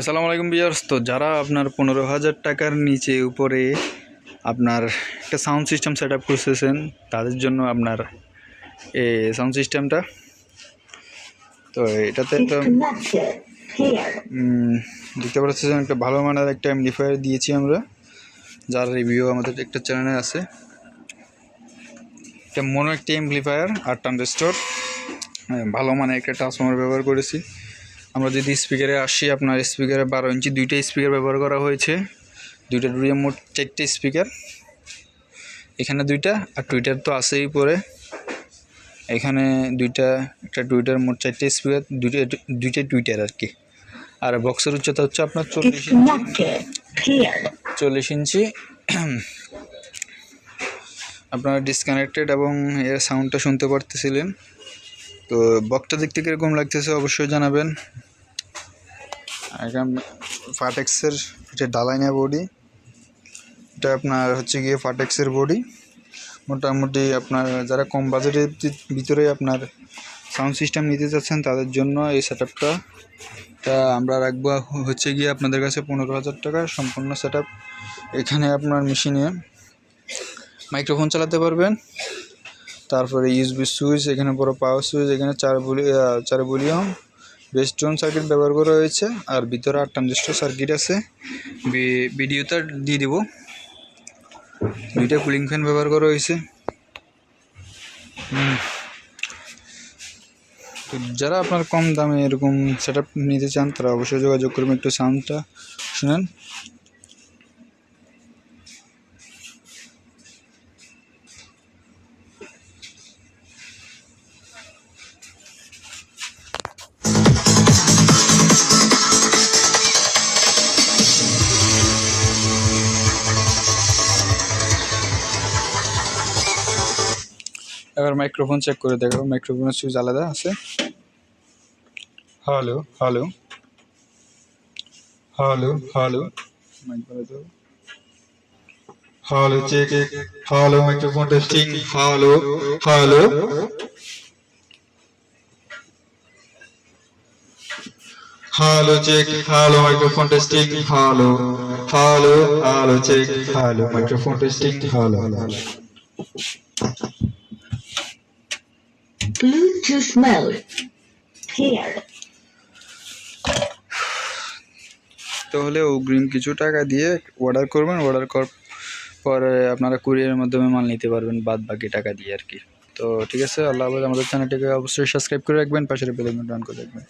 আসসালামু আলাইকুম বিয়ার্স তো যারা আপনার পনেরো হাজার টাকার নিচে উপরে আপনার একটা সাউন্ড সিস্টেম সেট আপ করতেছেন তাদের জন্য আপনার এ সাউন্ড সিস্টেমটা তো এটাতে একটা Disconnected. দেখতে পাচ্ছেন একটা ভালো মানের একটা এমডিফায়ার দিয়েছি আমরা যার রিভিউ আমাদের একটা চ্যানেলে আছে। এটা মনো একটি এমপ্লিফায়ার আর ট্রানজিস্টর ভালো মানের একটা ট্রান্সফর্মার ব্যবহার করেছি। আমরা যদি স্পিকারে আসি আপনার স্পিকারে বারো ইঞ্চি দুইটা স্পিকার ব্যবহার করা হয়েছে। দুইটা দুইটা মোট চারটে স্পিকার এখানে দুইটা আর টুইটার তো আছেই পরে এখানে দুইটা একটা টুইটার মোট চারটে স্পিকার দুইটা দুইটা টুইটার আর কি। আর বক্সের উচ্চতা হচ্ছে আপনার চল্লিশ ইঞ্চি। চল্লিশ ইঞ্চি। আপনারা ডিসকানেক্টেড এবং এর সাউন্ডটা শুনতে পারতেছিলেন। তো বকটা দেখতে কীরকম লাগতেছে অবশ্যই জানাবেন। এখন ফাটেক্সের এটা ডালাইনা বডি এটা আপনার হচ্ছে গিয়ে ফাটেক্সের বডি মোটামুটি আপনার যারা কম বাজেটের ভিতরে আপনার সাউন্ড সিস্টেম নিতে চাচ্ছেন, তাদের জন্য এই সেট আপটা আমরা রাখব হচ্ছে গিয়ে আপনাদের কাছে পনেরো হাজার টাকা সম্পূর্ণ সেট এখানে আপনার মেশিনে মাইক্রোফোন চালাতে পারবেন। তারপরে ইউজবি সুইচ এখানে বড় পাওয়ার সুইচ এখানে চার চার ভলিউম বেস্টন সার্কিট ব্যবহার করা হয়েছে আর ভিতরে আট ট্রানজিস্টর সার্কিট আছে। ভিডিওটা দিয়ে দিব। দুইটা কুলিং ফ্যান ব্যবহার করা হয়েছে তো যারা আপনার কম দামে এরকম সেট নিতে চান, তারা অবশ্যই যোগাযোগ করবেন একটু সাউন্ডটা শুনেন। এবার মাইক্রোফোন চেক করে দেখো মাইক্রোফোনের সুইচ আলাদা আছে। Hello hello hello hello hello check hello microphone testing hello hello hello check hello microphone testing hello hello hello check hello microphone testing hello hello hello Bluetooth mode. Here. তাহলে অগ্রিম কিছু টাকা দিয়ে অর্ডার করবেন order কর, পরে আপনারা কুরিয়ারের মাধ্যমে মাল নিতে পারবেন বাদ বাকি টাকা দিয়ে আর কি তো ঠিক আছে, আল্লাহ হাফেজ, আমাদের চ্যানেলটিকে অবশ্যই সাবস্ক্রাইব করে রাখবেন, পাশের বেল আইকনটা অন করে রাখবেন